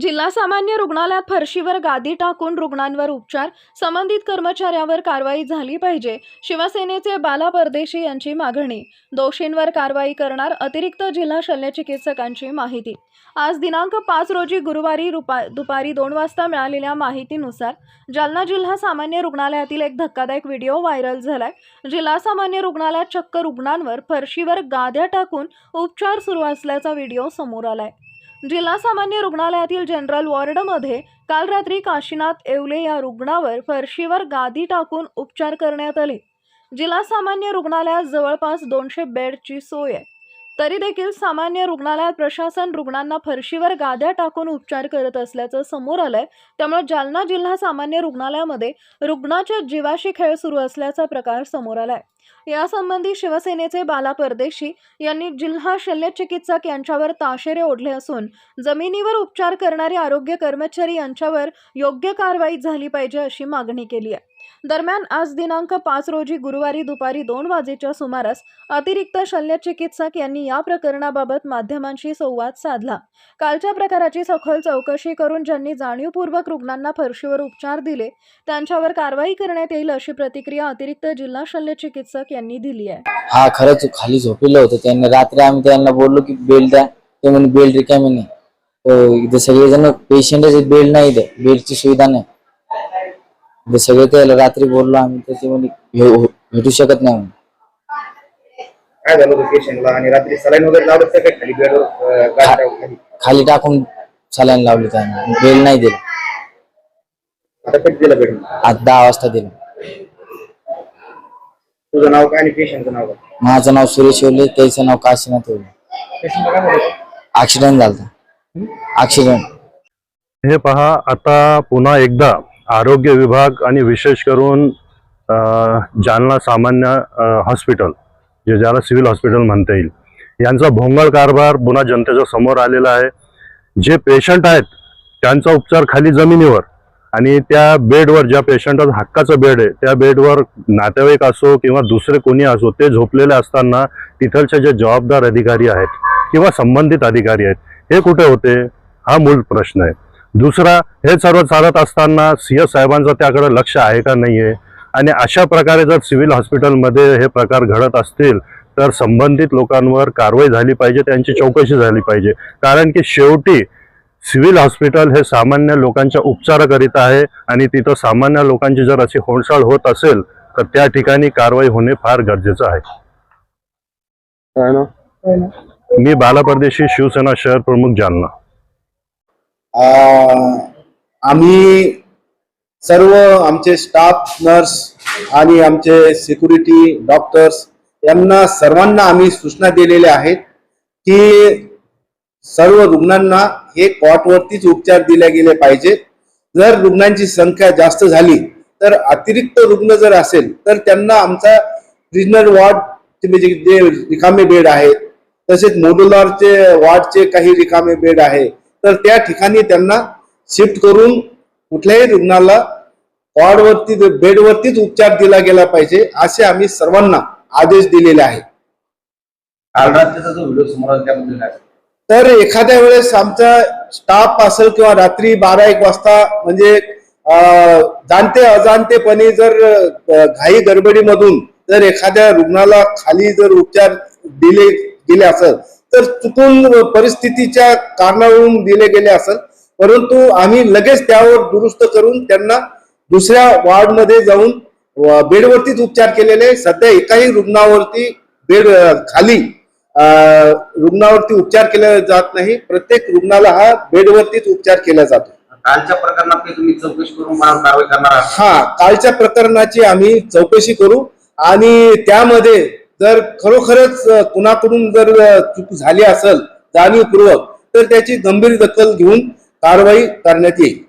जिल्हा सामान्य रुग्णालयात फरशीवर गादी टाकून रुग्णांवर उपचार संबंधित कर्मचाऱ्यावर कारवाई झाली पाहिजे शिवसेनेचे बाला परदेशी यांची मागणी दोषींवर कारवाई करणार अतिरिक्त जिल्हा शल्यचिकित्सकांची माहिती. आज दिनांक पाच रोजी गुरुवारी रुपा दुपारी दोन वाजता मिळालेल्या माहितीनुसार जालना जिल्हा सामान्य रुग्णालयातील एक धक्कादायक व्हिडिओ व्हायरल झालाय. जिल्हा सामान्य रुग्णालयात चक्क रुग्णांवर फरशीवर गाद्या टाकून उपचार सुरू असल्याचा व्हिडिओ समोर आलाय. जिल्हा सामान्य रुग्णालयातील जनरल वॉर्डमध्ये काल रात्री काशीनाथ येवले या रुग्णावर फरशीवर गादी टाकून उपचार करण्यात आले. जिल्हा सामान्य रुग्णालयात जवळपास दोनशे बेडची सोय आहे. तरी देखील सामान्य रुग्णालयात प्रशासन रुग्णांना फरशीवर गाद्या टाकून उपचार करत असल्याचं समोर आलंय. त्यामुळे जालना जिल्हा सामान्य रुग्णालयामध्ये रुग्णाच्या जीवाशी खेळ सुरू असल्याचा प्रकार समोर आलाय. यासंबंधी शिवसेनेचे बाला परदेशी यांनी जिल्हा शल्यचिकित्सक यांच्यावर ताशेरे ओढले असून जमिनीवर उपचार करणारे आरोग्य कर्मचारी यांच्यावर योग्य कारवाई झाली पाहिजे अशी मागणी केली आहे. दरम्यान आज दिनांक पाच रोजी गुरुवारी दुपारी दोन वाजेच्या सुमारास अतिरिक्त शल्यचिकित्सक यांनी या प्रकरणाबाबत माध्यमांशी संवाद साधला. कालच्या प्रकाराची सखोल चौकशी करून ज्यांनी जाणीवपूर्वक रुग्णांना फरशीवर उपचार दिले त्यांच्यावर कारवाई करण्यात येईल अशी प्रतिक्रिया अतिरिक्त जिल्हा शल्यचिकित्सक यांनी दिली आहे. हा खरंच खाली झोपलेलं होतं त्यांनी. रात्री आम्ही त्यांना बोललो की बेल्ट द्या. ते म्हणे बेल्ट रिकामी नाही. इथे सगळेजण पेशंटच बेल्ट नाही इथे. बेल्टची सुविधा नाही. इथे सगळे त्याला रात्री बोललो आम्ही तर ते म्हणे भे- भेटू शकत नाही म्हणे. काय झालं होतं पेशंटला आणि रात्री सलाईन वगैरे लावलं काय? खाली बेडवर गाडीच्या खाली? खाली टाकून सलाईन लावली त्यांनी. बेल्ट नाही दिलं. आता कधी दिलं बेड आज दहा वाजता दिलं. तुझं नाव काय आणि पेशंटचं नाव काय? माझं नाव सुरेश ओले त्याचं नाव काशीनाथ काय झालं होतं? ऍक्सिडेंट झाला ऍक्सिडेंट हे पहा आता पुन्हा एकदा आरोग्य विभाग आणि विशेष करून जालना सामान्य हॉस्पिटल जे ज्याला सिव्हिल हॉस्पिटल म्हणता येईल. यांचा भोंगळ कारभार पुन्हा जनतेच्या समोर आलेला आहे. जे पेशंट आहेत त्यांचा उपचार खाली जमिनीवर आणि त्या बेडवर ज्या पेशंटचा हक्काचं बेड आहे त्या बेडवर नातेवाईक असो किंवा दुसरे कोणी असो ते झोपलेले असताना तिथलचे जे जबाबदार अधिकारी आहेत किंवा संबंधित अधिकारी आहेत हे कुठे होते? हा मूळ प्रश्न आहे. दुसरा हे सर्व चालत असताना सी एस साहेबांचं त्याकडे लक्ष आहे का नाही आहे आणि अशा प्रकारे जर सिव्हिल हॉस्पिटलमध्ये हे प्रकार घडत असतील तर संबंधित लोकांवर कारवाई झाली पाहिजे त्यांची चौकशी झाली पाहिजे. कारण की शेवटी सिव्हिल हॉस्पिटल हे सामान्य लोकांच्या उपचाराकरिता आहे आणि तिथं सामान्य लोकांची जर अशी होणसाळ होत असेल तर त्या ठिकाणी कारवाई होणे फार गरजेचं आहे. मी बालापरदेशी शिवसेना शहर प्रमुख जालना. आम्ही सर्व आमचे स्टाफ नर्स आणि आमचे सिक्युरिटी डॉक्टर्स यांना सर्वांना आम्ही सूचना दिलेल्या आहेत की सर्व रुग्णांना हे कॉटवरतीच उपचार दिले गेले पाहिजेत. जर रुग्णांची संख्या जास्त झाली तर अतिरिक्त रुग्ण जर असेल तर त्यांना आमचा रिजनल वॉर्ड म्हणजे जे रिकामे बेड आहेत तसेच मोडुलॉरचे वॉर्डचे काही रिकामे बेड आहे तर त्या ठिकाणी त्यांना शिफ्ट करून कुठल्याही रुग्णाला वॉर्डवरती बेडवरतीच उपचार दिला गेला पाहिजे असे आम्ही सर्वांना आदेश दिलेले आहे तर एखाद्या वेळेस आमचा स्टाफ असेल किंवा रात्री बारा एक वाजता म्हणजे जाणते अजाणतेपणे जर घाई गडबडीमधून जर एखाद्या रुग्णाला खाली जर उपचार दिले गेले असेल तर चुकून परिस्थितीच्या कारणावरून दिले गेले असेल. परंतु आम्ही लगेच त्यावर दुरुस्त करून त्यांना दुसऱ्या वॉर्डमध्ये जाऊन बेडवरतीच उपचार केलेले. सध्या एकाही रुग्णावरती बेड खाली रुग्णावरती उपचार केला जात नाही. प्रत्येक रुग्णाला हा बेडवरतीच उपचार केला जातो. कालच्या प्रकरणात तुम्ही चौकशी करून कारवाई करणार हा कालच्या प्रकरणाची आम्ही चौकशी करू आणि त्यामध्ये जर खरोखरच कुणाकडून जर चूक झाली असेल जाणीवपूर्वक तर त्याची गंभीर दखल घेऊन कारवाई करण्यात येईल.